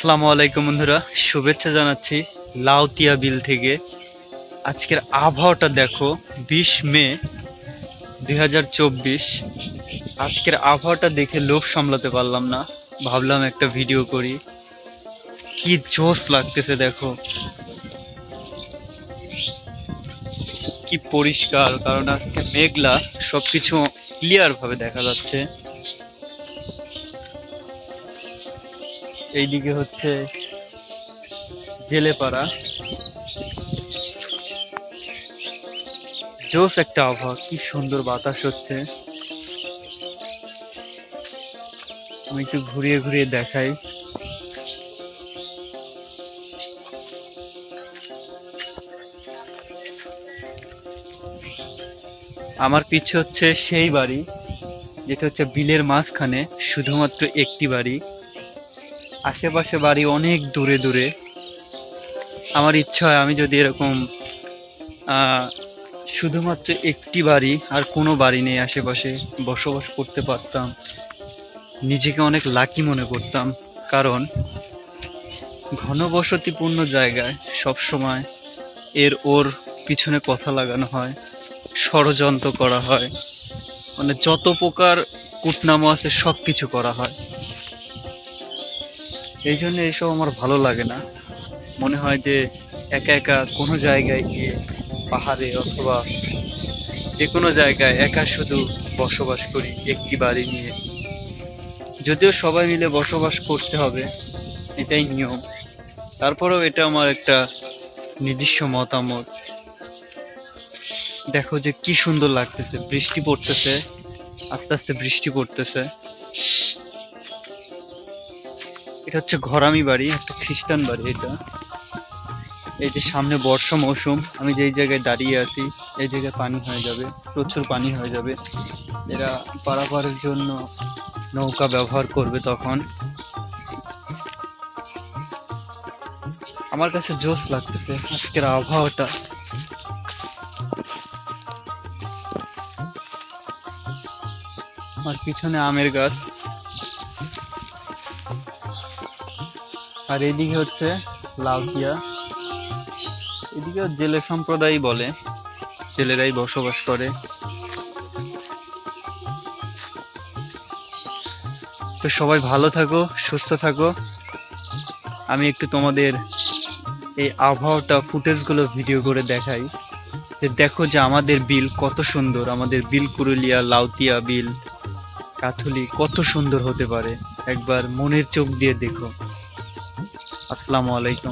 আসসালামু আলাইকুম বন্ধুরা, শুভেচ্ছা জানাচ্ছি লাউতিয়া বিল থেকে। আজকের আবহাওয়াটা দেখো, বিশ মে দু হাজার চব্বিশ। আজকের আবহাওয়াটা দেখে লোভ সামলাতে পারলাম না, ভাবলাম একটা ভিডিও করি। কি জোশ লাগতেছে দেখো। কি পরিষ্কার, কারণ আজকে মেঘলা, সবকিছু ক্লিয়ার ভাবে দেখা যাচ্ছে। এইদিকে হচ্ছে জেলেপাড়া। জোস একটা আবহাওয়া, কি সুন্দর বাতাস হচ্ছে। আমি একটু ঘুরিয়ে ঘুরিয়ে দেখাই। আমার পিছে হচ্ছে সেই বাড়ি, যেটা হচ্ছে বিলের মাঝখানে, শুধুমাত্র একটি বাড়ি। আশেপাশে বাড়ি অনেক দূরে দূরে। আমার ইচ্ছা হয় আমি যদি এরকম শুধুমাত্র একটি বাড়ি আর কোনো বাড়ি নেই আশেপাশে বসবাস করতে পারতাম। নিজেকে অনেক লাকি মনে করতাম। কারণ ঘনবসতিপূর্ণ জায়গায় সব সময় এর ওর পিছনে কথা লাগানো হয়, ষড়যন্ত্র করা হয়। মানে যত প্রকার কুটনামো আছে সব কিছু করা হয়। এই জন্য এইসব আমার ভালো লাগে না। মনে হয় যে একা একা কোনো জায়গায় গিয়ে পাহাড়ে অথবা যে কোনো জায়গায় একা শুধু বসবাস করি একটি বাড়ি নিয়ে। যদিও সবাই মিলে বসবাস করতে হবে, এটাই নিয়ম। তারপরেও এটা আমার একটা নিজস্ব মতামত। দেখো যে কি সুন্দর লাগতেছে, বৃষ্টি পড়তেছে, আস্তে আস্তে বৃষ্টি পড়তেছে। এটা হচ্ছে ঘরামি বাড়ি, একটা খ্রিস্টান বাড়ি এটা। এই যে সামনে বর্ষা মৌসুম, আমি যেই জায়গায় দাঁড়িয়ে আছি, এই জায়গায় পানি হয়ে যাবে, প্রচুর পানি হয়ে যাবে। এরা পারাপারের জন্য নৌকা ব্যবহার করবে তখন। আমার কাছে জোশ লাগতেছে আজকের আবহাওয়াটা। আমার পিছনে আমের গাছ। আর এদিকে হচ্ছে লাউতিয়া এদিকে জেলে সম্প্রদায় বলে, জেলেরাই বসবাস করে। তো সবাই ভালো থাকো, সুস্থ থাকো। আমি একটু তোমাদের এই আবহাওয়াটা ফুটেজগুলো ভিডিও করে দেখাই। যে দেখো যে আমাদের বিল কত সুন্দর, আমাদের বিল কুরুলিয়া, লাউতিয়া বিল, কাথুলি কত সুন্দর হতে পারে। একবার মনের চোখ দিয়ে দেখো। আসসালামু আলাইকুম।